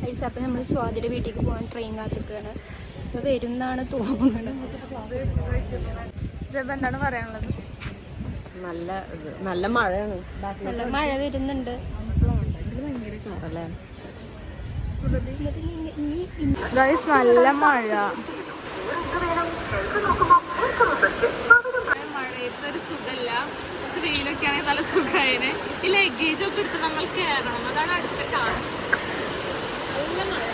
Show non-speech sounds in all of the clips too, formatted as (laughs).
പൈസ അപ്പം നമ്മൾ സ്വാതിയുടെ വീട്ടിലേക്ക് പോകാൻ ട്രെയിൻ കാത്തിക്കാണ് അപ്പോൾ വരും എന്നാണ് തോന്നുന്നത്. ജബ് എന്താണ് പറയാനുള്ളത്? നല്ല നല്ല മഴയാണ്. നല്ല മഴ വരുന്നുണ്ട്. അല്ലേ ഗൈസ് നല്ല മഴ. മഴയത്തൊരു സുഖല്ല. കുറച്ച് വെയിലൊക്കെ ആണെങ്കിൽ നല്ല സുഖമായതിന് ഈ ലഗേജ് ഒക്കെ എടുത്ത് നമ്മൾ കയറണം. അതാണ് അടുത്ത ടാസ്ക് നല്ല മഴ.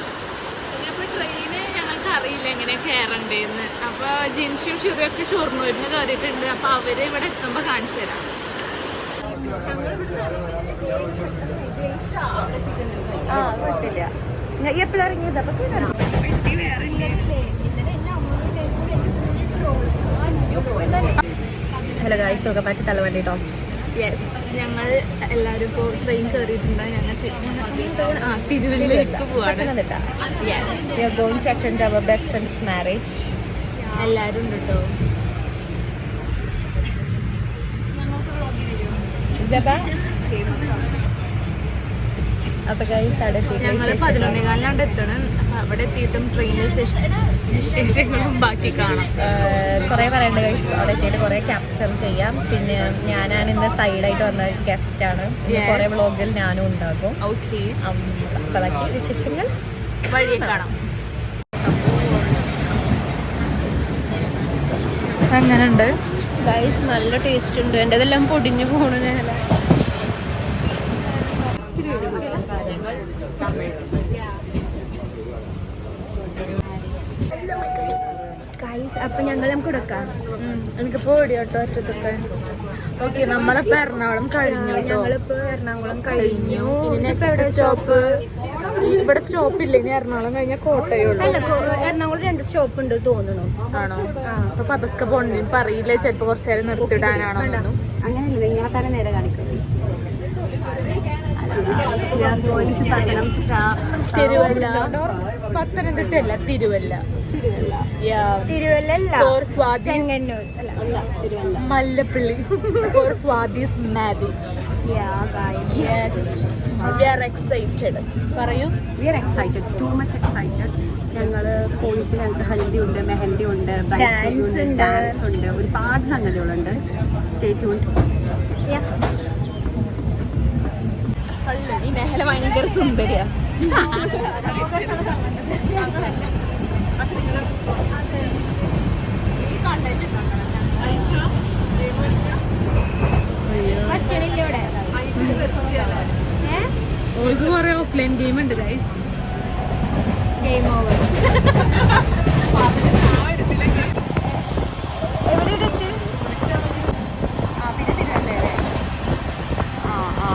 ഇനിയപ്പോൾ ട്രെയിന് ഞങ്ങൾക്ക് അറിയില്ല എങ്ങനെ കയറണ്ടേന്ന് അപ്പോൾ ജിൻഷും ഷിറിയൊക്കെ ഷൊർണൂരിന് കയറിയിട്ടുണ്ട് അപ്പോൾ അവർ ഇവിടെ എത്തുമ്പോൾ കാണിച്ചു തരാം. ആ കുഴപ്പമില്ല എപ്പോഴും ഇറങ്ങിയത്? അപ്പൊ ഹലോ ഗായ്സ് ഒക്കെ ബാക്ക് തലവണ്ടി ടോക്സ് യെസ് ഞങ്ങൾ എല്ലാവരും ഇപ്പോൾ ട്രെയിൻ കയറിയിട്ടുണ്ട് ഞങ്ങൾ തിരുവല്ലേക്ക് ആ തിരുവല്ലേക്ക് പോവാണ്. Yes you are going to attend our best friends marriage എല്ലാവരും ഉണ്ട് കേട്ടോ അപ്പൊ ഗൈസ് അവിടെ ഞങ്ങൾ പതിനൊന്നേ കാലിലാണ്ട് എത്തണം. അവിടെ എത്തിയിട്ടും ട്രെയിനിൽ വിശേഷങ്ങളും ബാക്കി കാണാം. കുറെ പറയേണ്ട കഴിച്ചു അവിടെ എത്തിയിട്ട് കുറെ ക്യാപ്ചർ ചെയ്യാം. പിന്നെ ഞാനാണ് ഇന്ന് സൈഡായിട്ട് വന്ന ഗസ്റ്റ് ആണ്. കുറെ വ്ളോഗിൽ ഞാനും ഉണ്ടാകും. ഓക്കെ അപ്പോൾ അപ്പൊ ബാക്കി വിശേഷങ്ങൾ വഴിയെ കാണാം. അങ്ങനെ ഉണ്ട് ഗൈസ് നല്ല ടേസ്റ്റ് ഉണ്ട്. എന്റെ ഇതെല്ലാം പൊടിഞ്ഞു പോണു ഞാൻ ഗൈസ് അപ്പൊ ഞങ്ങൾ നമുക്ക് എടുക്കാം. എനിക്കിപ്പോ ഓടിയോട്ടോ ഒറ്റത്തൊക്കെ ഓക്കെ നമ്മളിപ്പോ എറണാകുളം കഴിഞ്ഞു ഞങ്ങളിപ്പോ എറണാകുളം കഴിഞ്ഞു. നെക്സ്റ്റ് സ്റ്റോപ്പ് ഇവിടെ സ്റ്റോപ്പ് ഇല്ല. ഇനി എറണാകുളം കഴിഞ്ഞാൽ കോട്ടയുള്ളൂ എറണാകുളം രണ്ട് സ്റ്റോപ്പ് ഉണ്ട് തോന്നുന്നു. ആണോ? അപ്പൊ പതുക്കെ പോണ്ടി പറയില്ല? ചിലപ്പോ കുറച്ചേരം നിർത്തിടാനാണോ അങ്ങനെ അങ്ങനെയല്ല നിങ്ങളെ തന്നെ നേരെ കാണിക്കുന്നത് പത്തനംതിട്ട. തിരുവല്ല. പത്തനംതിട്ട അല്ല Thiruvalla. Mallappally. For Swathi's marriage we are excited പറയൂ. We are excited too much excited ഞങ്ങൾ പോയിട്ട് ഞങ്ങൾക്ക് ഹൽദി ഉണ്ട് മെഹന്തി ഉണ്ട്. ഡാൻസ് ഉണ്ട് ഒരുപാട് സംഗതികളുണ്ട്. സ്റ്റേ ട്യൂൺഡ് ഈ നെഹല ഭയങ്കര സുന്ദരിയാ. പറ്റണില്ല ഇവിടെ ഓൾക്ക് കുറെ ഓഫ്ലൈൻ ഗെയിം ഉണ്ട് ഗൈസ് ഗെയിം ഓവർ എവിടെ ഇടത്ത് ആ പിന്നെ തിരുവല്ലേ ആ ആ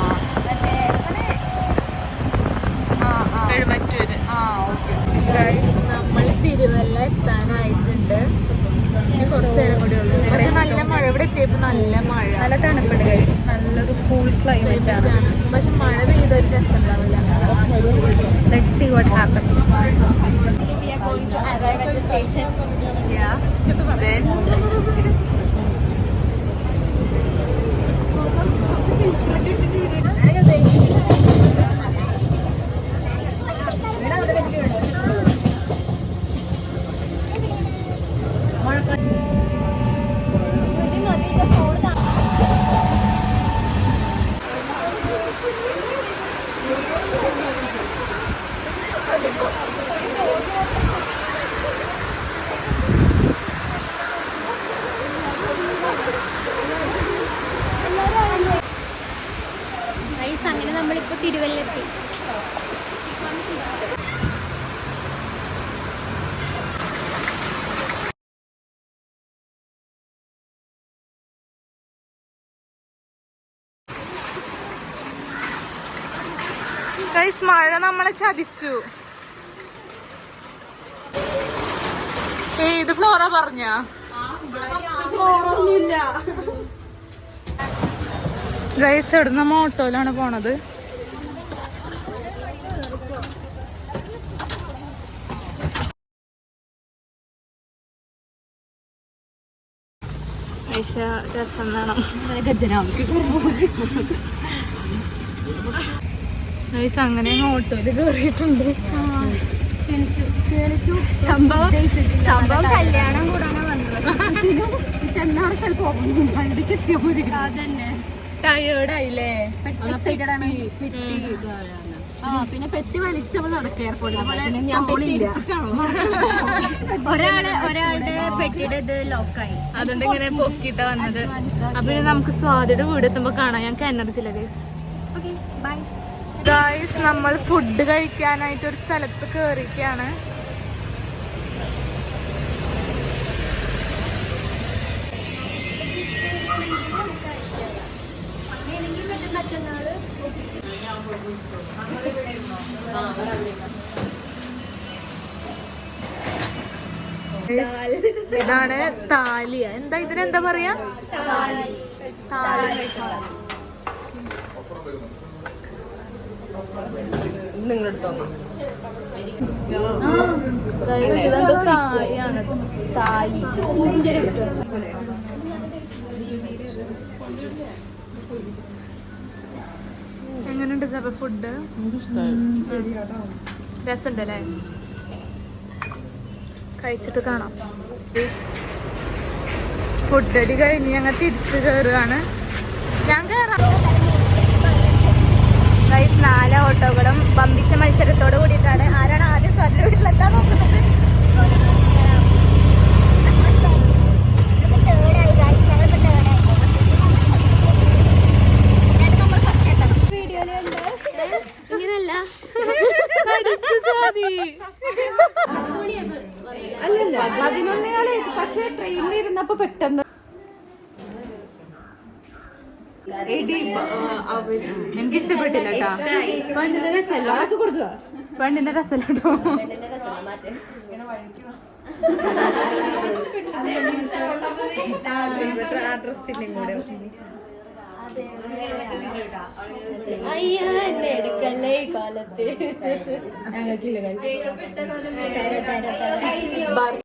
മറ്റേ ഇവിടെ. ആ ആ എഴുപറ്റൂര് ആ ഓക്കെ നമ്മൾ തിരുവല്ല എത്താനായിട്ടുണ്ട് ഇനി കുറച്ചു നേരം കൂടി ഉള്ളൂ പക്ഷെ നല്ല മഴ ഇവിടെ എത്തിയപ്പോ നല്ല മഴ നല്ല തണുപ്പുണ്ട് ഗൈസ് നല്ലൊരു കൂൾ ക്ലൈമറ്റ് ആണ്. പക്ഷെ മഴ പെയ്തൊരു രസമുണ്ടാവില്ല let see what happens We are going to arrive at the station. Guys, (laughs) അങ്ങനെ നമ്മളിപ്പോ തിരുവല്ലെത്തി ഗൈസ് മഴ നമ്മളെ ചതിച്ചു. ഏത് ഫ്ലോറ പറഞ്ഞ? ഗൈസ് എവിടുന്ന ഓട്ടോയിലാണ് പോണത്? ഐഷ രസം വേണം ഗജനാവിക്ക് ഗൈസ് അങ്ങനെ ഓട്ടോയിൽ കയറിയിട്ടുണ്ട്. ക്ഷീണിച്ചു. സംഭവം സംഭവം കല്യാണം കൂടാനാ വന്നത്. പക്ഷെ ചെന്നവിടെ ചിലപ്പോ ടയേർഡായില്ലേ പിന്നെ പെട്ടി വലിച്ചവൾ നടക്കുക എയർപോർട്ടിൽ ഒരാൾ ഒരാളുടെ പെട്ടിയുടെ ഇത് ലോക്കായി അതുകൊണ്ട് ഇങ്ങനെ പൊക്കിട്ട വന്നത്. അപ്പൊ നമുക്ക് സ്വാതിയുടെ വീട് എത്തുമ്പോ കാണാം. ഞങ്ങൾക്ക് എനർജി ഗൈസ് ഗൈസ് നമ്മൾ ഫുഡ് കഴിക്കാനായിട്ട് ഒരു സ്ഥലത്ത് കേറിയിരിക്കുകയാണ്. ഇതാണ് താലിയ എന്താ ഇതിനെന്താ പറയാ? ഇതെന്തോ താലിയാണ്. താലി. എങ്ങനെയുണ്ട് സഭ ഫുഡ് രസമുണ്ടല്ലേ കഴിച്ചിട്ട് കാണാം. ഫുഡ് അടി കഴിഞ്ഞ് ഞങ്ങൾ തിരിച്ചു കയറുകയാണ് ഞാൻ കയറാം നാല് ഓട്ടോകളും വമ്പിച്ച മത്സരത്തോട് കൂടിയിട്ടാണ് ആരാണ് ആദ്യം സ്വന്തം വീട്ടിലെത്താൻ നോക്കുന്നത്? എനിക്ക് ഇഷ്ടപ്പെട്ടില്ല കേട്ടോ. പണ്ടിന്റെ രസമല്ല. പണ്ടിന്റെ രസമല്ല കേട്ടോ. ഡ്രസ്സിന്റെ കൂടെ അയ്യോ എന്നെ എടുക്കല്ലേ ഈ കാലത്ത്.